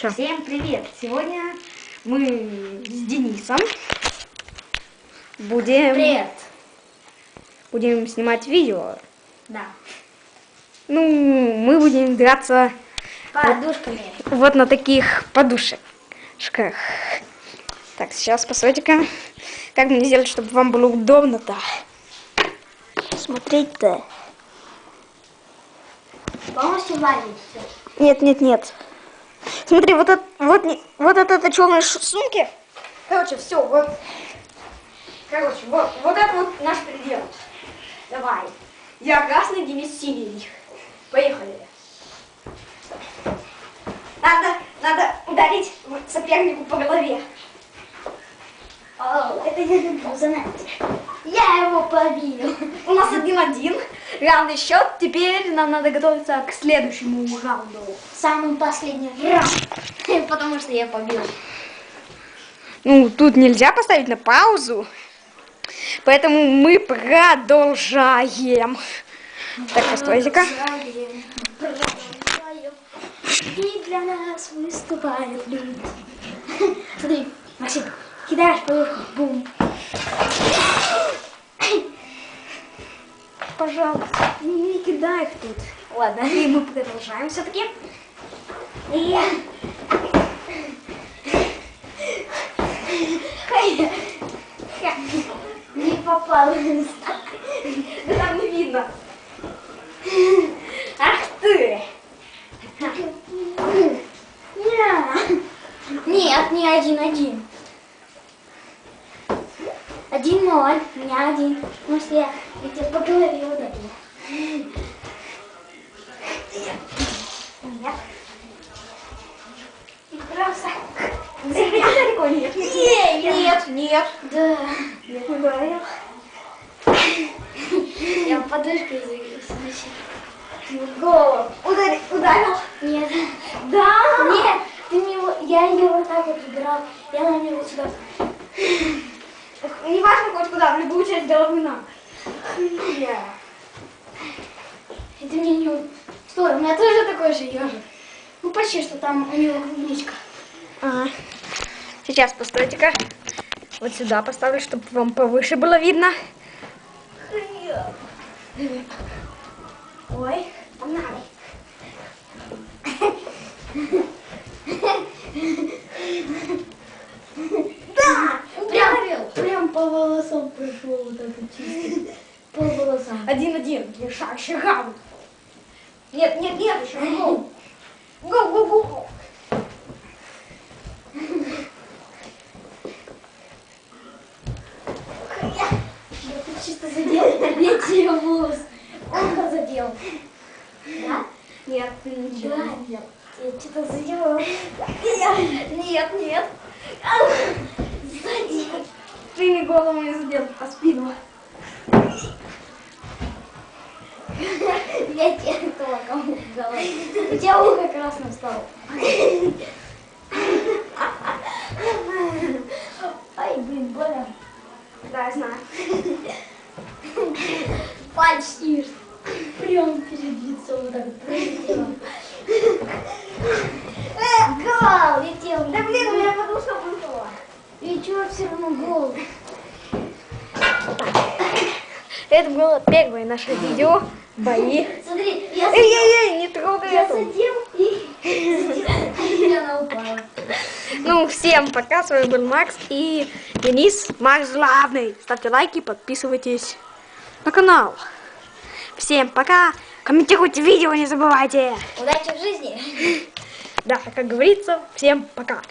Чё? Всем привет! Сегодня мы с Денисом Будем, Привет! будем снимать видео. Да. Ну, мы будем драться Подушками. вот на таких подушечках. Так, сейчас, постойте-ка. Как мне сделать, чтобы вам было удобно-то? Смотреть-то. Полностью варить все. Нет, нет, нет. Смотри, вот это, вот, не- вот от этой черной сумки. Короче, все, вот. Короче, вот, вот это вот наш предел. Давай. Я красный, Денис синий. Поехали. Надо, надо ударить сопернику по голове. О, это я люблю занятие. Я его побил. У нас один-один. Равный счет. Теперь нам надо готовиться к следующему раунду. Самый последний раунд. Потому что я побил. Ну, тут нельзя поставить на паузу. Поэтому мы продолжаем. Так, постойте-ка. Продолжаем, продолжаем. И для нас выступают люди. Смотри, Максим, кидаешь подушку, бум. Пожалуйста, не кидай их тут. Ладно, и мы продолжаем все-таки. И... Не попал. Да там не видно. Ах ты! Нет, не один-один. Один-ноль, не один. Потому что я, я тебе по голове ударила. Нет. Далеко нет. Нет, Нет, нет. Да. Нет, не говорил. Я подушкой. В голову. Ударил. Ударил. Нет. Да. Нет, ты его- я ее вот так вот убирал. Я на него сюда. Не важно хоть куда, в любую часть головы на. Я. И ты мне не... Стой, у меня тоже такой же ежик. Ну почти, что там у него клубничка. Ага. Сейчас, постойте-ка. Вот сюда поставлю, чтобы вам повыше было видно. Ой, погнали. Да! Прям, прям по пришел вот это чисто. По волосам. Один-один. Решающий раунд. Нет, нет, нет, гол, гол. Я тут чисто задел. Я тебе волос. Ухо задел. Да? Нет, ты ничего Да. не сделал. Я что-то задела. Нет, нет. Сзади. Ты мне голову не задел, а спину. Я тебе кулаком голову. У тебя ухо красным стало. Ай, блин, больно. Да, я знаю. Почти. Прям перед лицом вот так вот пролетело. Гол летел. Да блин, у меня подушка выпала. И чего все равно гол? Это было первое наше видео. Бои. Смотри, я, Эй-эй-эй, не трогай я эту. задел и и она упала. Ну, всем пока, с вами был Макс и Денис, Макс главный. Ставьте лайки, подписывайтесь на канал. Всем пока, комментируйте видео, не забывайте. Удачи в жизни. Да, как говорится, всем пока.